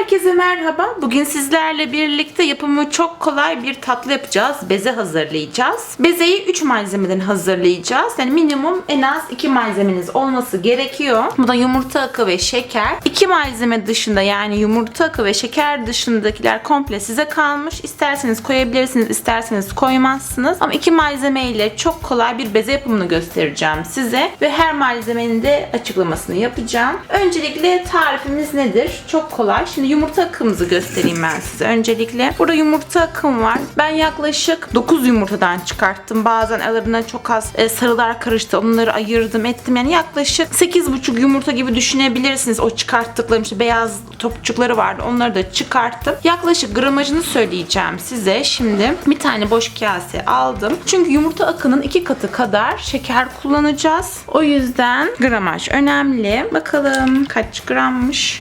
Herkese merhaba. Bugün sizlerle birlikte yapımı çok kolay bir tatlı yapacağız. Beze hazırlayacağız. Bezeyi 3 malzemeden hazırlayacağız. Yani minimum en az 2 malzemeniz olması gerekiyor. Bu da yumurta akı ve şeker. 2 malzeme dışında yani yumurta akı ve şeker dışındakiler komple size kalmış. İsterseniz koyabilirsiniz, isterseniz koymazsınız. Ama 2 malzeme ile çok kolay bir beze yapımını göstereceğim size. Ve her malzemenin de açıklamasını yapacağım. Öncelikle tarifimiz nedir? Çok kolay. Şimdi yumurta akımızı göstereyim ben size. Öncelikle burada yumurta akım var. Ben yaklaşık 9 yumurtadan çıkarttım. Bazen aralarına çok az e, sarılar karıştı. Onları ayırdım ettim. Yani yaklaşık 8,5 yumurta gibi düşünebilirsiniz. O çıkarttıklarım işte beyaz topçukları vardı. Onları da çıkarttım. Yaklaşık gramajını söyleyeceğim size. Şimdi bir tane boş kase aldım. Çünkü yumurta akının iki katı kadar şeker kullanacağız. O yüzden gramaj önemli. Bakalım kaç grammış.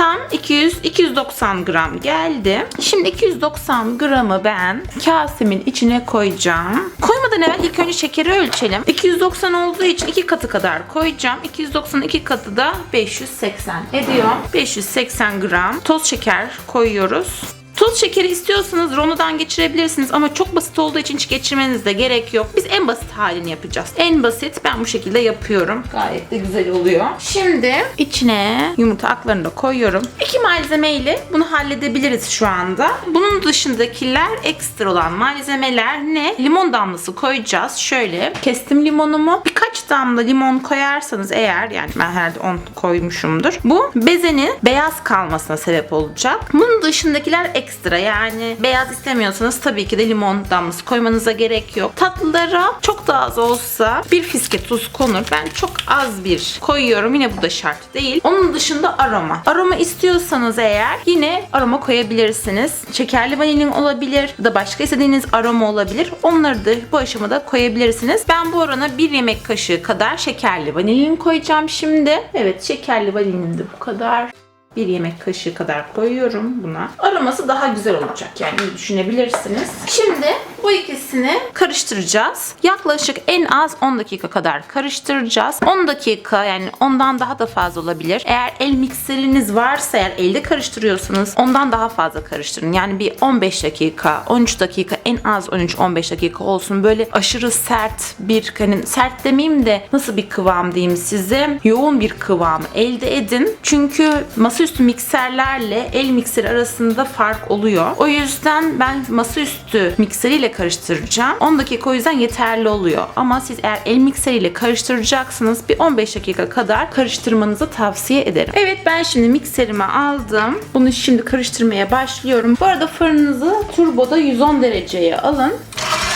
Tam 200 290 gram geldi. Şimdi 290 gramı ben kasemin içine koyacağım. Koymadan evvel ilk önce şekeri ölçelim. 290 olduğu için iki katı kadar koyacağım. 290 iki katı da 580 ediyor. 580 gram toz şeker koyuyoruz. Toz şekeri istiyorsanız rondodan geçirebilirsiniz ama çok basit olduğu için hiç geçirmeniz de gerek yok. Biz en basit halini yapacağız. En basit ben bu şekilde yapıyorum. Gayet de güzel oluyor. Şimdi içine yumurta aklarını da koyuyorum. İki malzeme ile bunu halledebiliriz şu anda. Bunun dışındakiler ekstra olan malzemeler ne? Limon damlası koyacağız. Şöyle kestim limonumu. Birkaç damla limon koyarsanız eğer yani ben herhalde 10 koymuşumdur. Bu bezenin beyaz kalmasına sebep olacak. Bunun dışındakiler ekstra yani beyaz istemiyorsanız tabii ki de limon damlası koymanıza gerek yok. Tatlılara çok da az olsa bir fiske tuz konur. Ben çok az bir koyuyorum. Yine bu da şart değil. Onun dışında aroma. Aroma istiyorsanız eğer yine aroma koyabilirsiniz. Şekerli vanilin olabilir ya da başka istediğiniz aroma olabilir. Onları da bu aşamada koyabilirsiniz. Ben bu orana bir yemek kaşığı kadar şekerli vanilin koyacağım şimdi. Evet şekerli vanilin de bu kadar bir yemek kaşığı kadar koyuyorum buna. Aroması daha güzel olacak yani düşünebilirsiniz. Şimdi bu ikisini karıştıracağız. Yaklaşık en az 10 dakika kadar karıştıracağız. 10 dakika yani ondan daha da fazla olabilir. Eğer el mikseriniz varsa eğer elde karıştırıyorsanız ondan daha fazla karıştırın. Yani bir 15 dakika, 13 dakika en az 13-15 dakika olsun. Böyle aşırı sert bir hani sert demeyeyim de nasıl bir kıvam diyeyim size. Yoğun bir kıvam elde edin. Çünkü masaüstü mikserlerle el mikseri arasında fark oluyor. O yüzden ben masaüstü mikseriyle karıştıracağım. 10 dakika o yüzden yeterli oluyor. Ama siz eğer el mikseriyle karıştıracaksınız bir 15 dakika kadar karıştırmanızı tavsiye ederim. Evet ben şimdi mikserimi aldım. Bunu şimdi karıştırmaya başlıyorum. Bu arada fırınınızı turboda 110 dereceye alın.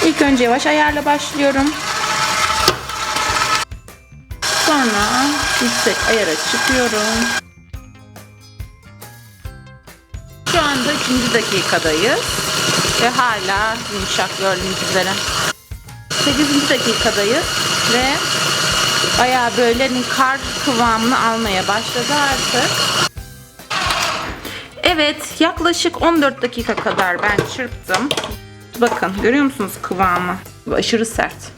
İlk önce yavaş ayarla başlıyorum. Sonra yüksek ayara çıkıyorum. Şu anda 3. dakikadayız. Ve hala yumuşak gördüğünüz üzere. 8. dakikadayız. Ve bayağı böyle hani kar kıvamını almaya başladı artık. Evet yaklaşık 14 dakika kadar ben çırptım. Bakın görüyor musunuz kıvamı? Aşırı sert.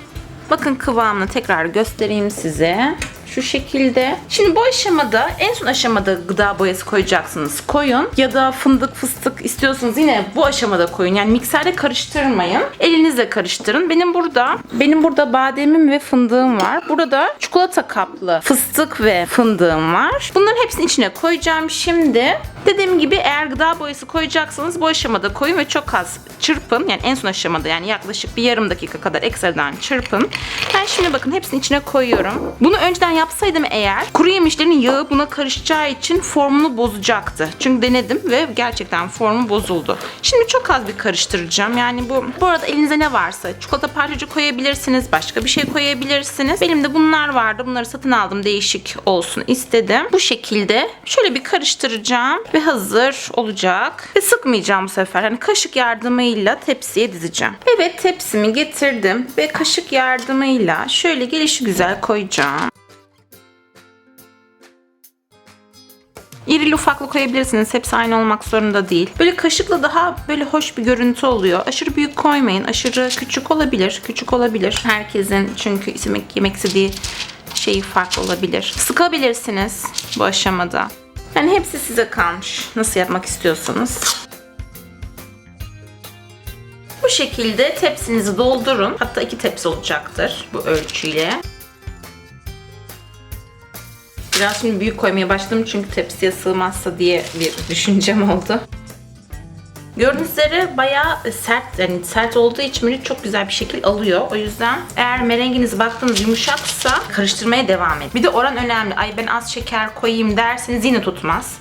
Bakın kıvamını tekrar göstereyim size. Şu şekilde. Şimdi bu aşamada en son aşamada gıda boyası koyacaksınız. Koyun ya da fındık fıstık istiyorsanız yine bu aşamada koyun. Yani mikserde karıştırmayın. Elinizle karıştırın. Benim burada benim burada bademim ve fındığım var. Burada çikolata kaplı fıstık ve fındığım var. Bunların hepsini içine koyacağım şimdi. Dediğim gibi eğer gıda boyası koyacaksanız bu aşamada koyun ve çok az çırpın. Yani en son aşamada yani yaklaşık bir yarım dakika kadar ekstradan çırpın. Ben şimdi bakın hepsini içine koyuyorum. Bunu önceden yapsaydım eğer kuru yemişlerin yağı buna karışacağı için formunu bozacaktı. Çünkü denedim ve gerçekten formu bozuldu. Şimdi çok az bir karıştıracağım. Yani bu bu arada elinize ne varsa çikolata parçacığı koyabilirsiniz. Başka bir şey koyabilirsiniz. Benim de bunlar vardı. Bunları satın aldım. Değişik olsun istedim. Bu şekilde şöyle bir karıştıracağım ve hazır olacak. Ve sıkmayacağım bu sefer. Hani kaşık yardımıyla tepsiye dizeceğim. Evet tepsimi getirdim ve kaşık yardımıyla şöyle gelişi güzel koyacağım. İrili ufaklı koyabilirsiniz. Hepsi aynı olmak zorunda değil. Böyle kaşıkla daha böyle hoş bir görüntü oluyor. Aşırı büyük koymayın. Aşırı küçük olabilir. Küçük olabilir. Herkesin çünkü yemek, yemek istediği şeyi farklı olabilir. Sıkabilirsiniz bu aşamada. Yani hepsi size kalmış. Nasıl yapmak istiyorsanız. Bu şekilde tepsinizi doldurun. Hatta iki tepsi olacaktır bu ölçüyle. Biraz şimdi büyük koymaya başladım çünkü tepsiye sığmazsa diye bir düşüncem oldu. Gördüğünüz üzere bayağı sert, yani sert olduğu için böyle çok güzel bir şekil alıyor. O yüzden eğer merenginiz baktığınız yumuşaksa karıştırmaya devam edin. Bir de oran önemli. Ay ben az şeker koyayım derseniz yine tutmaz.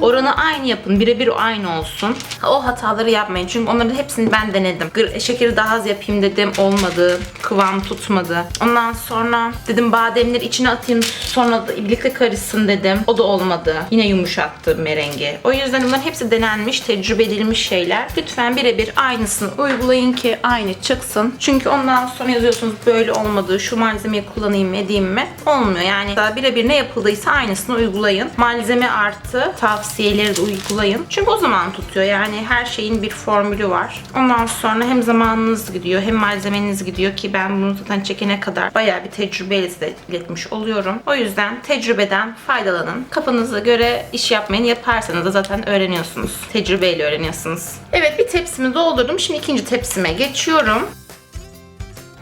Oranı aynı yapın. Birebir aynı olsun. O hataları yapmayın. Çünkü onların hepsini ben denedim. Gır- Şekeri daha az yapayım dedim. Olmadı. Kıvam tutmadı. Ondan sonra dedim bademleri içine atayım. Sonra da birlikte karışsın dedim. O da olmadı. Yine yumuşattı merengi. O yüzden bunların hepsi denenmiş, tecrübe edilmiş şeyler. Lütfen birebir aynısını uygulayın ki aynı çıksın. Çünkü ondan sonra yazıyorsunuz böyle olmadı. Şu malzemeyi kullanayım edeyim mi? Olmuyor. Yani birebir ne yapıldıysa aynısını uygulayın. Malzeme artı tavsiyeleri de uygulayın. Çünkü o zaman tutuyor. Yani her şeyin bir formülü var. Ondan sonra hem zamanınız gidiyor hem malzemeniz gidiyor ki ben bunu zaten çekene kadar bayağı bir tecrübeyle size iletmiş oluyorum. O yüzden tecrübeden faydalanın. Kafanıza göre iş yapmayın. Yaparsanız da zaten öğreniyorsunuz. Tecrübeyle öğreniyorsunuz. Evet bir tepsimi doldurdum. Şimdi ikinci tepsime geçiyorum.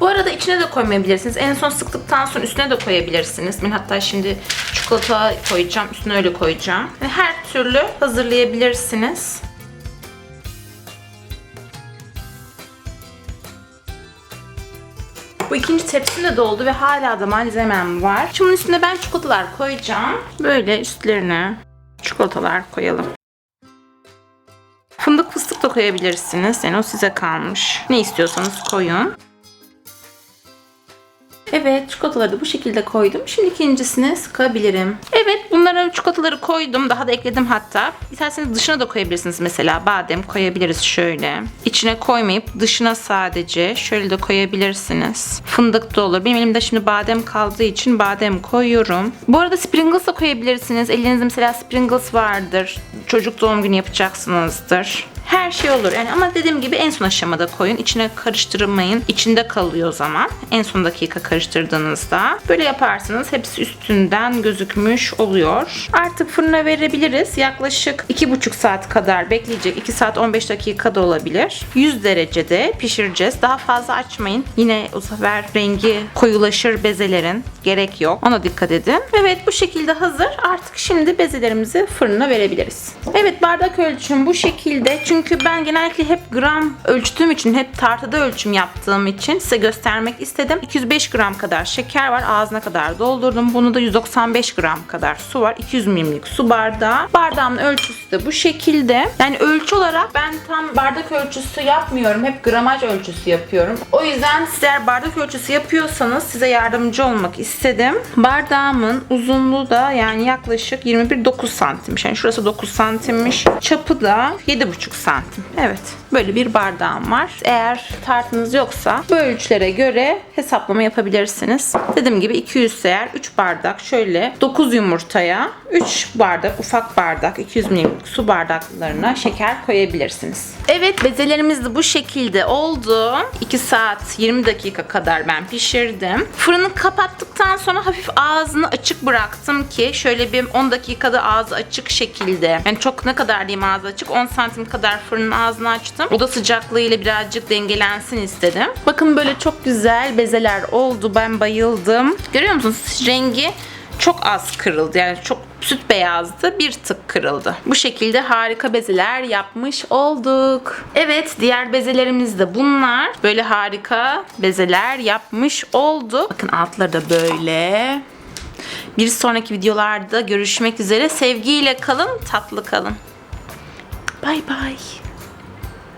Bu arada içine de koymayabilirsiniz. En son sıktıktan sonra üstüne de koyabilirsiniz. Ben hatta şimdi çikolata koyacağım. Üstüne öyle koyacağım. Her türlü hazırlayabilirsiniz. Bu ikinci tepsim de doldu ve hala da malzemem var. Şimdi üstüne ben çikolatalar koyacağım. Böyle üstlerine çikolatalar koyalım. Fındık fıstık da koyabilirsiniz. Yani o size kalmış. Ne istiyorsanız koyun. Evet çikolataları da bu şekilde koydum. Şimdi ikincisini sıkabilirim. Evet bunlara çikolataları koydum. Daha da ekledim hatta. İsterseniz dışına da koyabilirsiniz mesela. Badem koyabiliriz şöyle. İçine koymayıp dışına sadece şöyle de koyabilirsiniz. Fındık da olur. Benim elimde şimdi badem kaldığı için badem koyuyorum. Bu arada sprinkles da koyabilirsiniz. Elinizde mesela sprinkles vardır. Çocuk doğum günü yapacaksınızdır. Her şey olur. Yani ama dediğim gibi en son aşamada koyun. İçine karıştırmayın. İçinde kalıyor o zaman. En son dakika karıştırdığınızda. Böyle yaparsınız. Hepsi üstünden gözükmüş oluyor. Artık fırına verebiliriz. Yaklaşık 2,5 saat kadar bekleyecek. 2 saat 15 dakika da olabilir. 100 derecede pişireceğiz. Daha fazla açmayın. Yine o sefer rengi koyulaşır bezelerin. Gerek yok. Ona dikkat edin. Evet bu şekilde hazır. Artık şimdi bezelerimizi fırına verebiliriz. Evet bardak ölçüm bu şekilde. Çünkü ben genellikle hep gram ölçtüğüm için, hep tartıda ölçüm yaptığım için size göstermek istedim. 205 gram kadar şeker var. Ağzına kadar doldurdum. Bunu da 195 gram kadar su var. 200 milimlik su bardağı. Bardağımın ölçüsü de bu şekilde. Yani ölçü olarak ben tam bardak ölçüsü yapmıyorum. Hep gramaj ölçüsü yapıyorum. O yüzden siz eğer bardak ölçüsü yapıyorsanız size yardımcı olmak istedim. Bardağımın uzunluğu da yani yaklaşık 21-9 santimmiş. Yani şurası 9 santimmiş. Çapı da 7,5 santim. Evet. Böyle bir bardağım var. Eğer tartınız yoksa bu ölçülere göre hesaplama yapabilirsiniz. Dediğim gibi 200 eğer 3 bardak şöyle 9 yumurtaya 3 bardak ufak bardak 200 milimlik su bardaklarına şeker koyabilirsiniz. Evet bezelerimiz de bu şekilde oldu. 2 saat 20 dakika kadar ben pişirdim. Fırını kapattıktan sonra hafif ağzını açık bıraktım ki şöyle bir 10 dakikada ağzı açık şekilde. Yani çok ne kadar diyeyim ağzı açık 10 santim kadar fırının ağzını açtım. Oda sıcaklığıyla birazcık dengelensin istedim. Bakın böyle çok güzel bezeler oldu. Ben bayıldım. Görüyor musunuz? Rengi çok az kırıldı. Yani çok süt beyazdı. Bir tık kırıldı. Bu şekilde harika bezeler yapmış olduk. Evet diğer bezelerimiz de bunlar. Böyle harika bezeler yapmış oldu. Bakın altları da böyle. Bir sonraki videolarda görüşmek üzere. Sevgiyle kalın, tatlı kalın. Bay bay.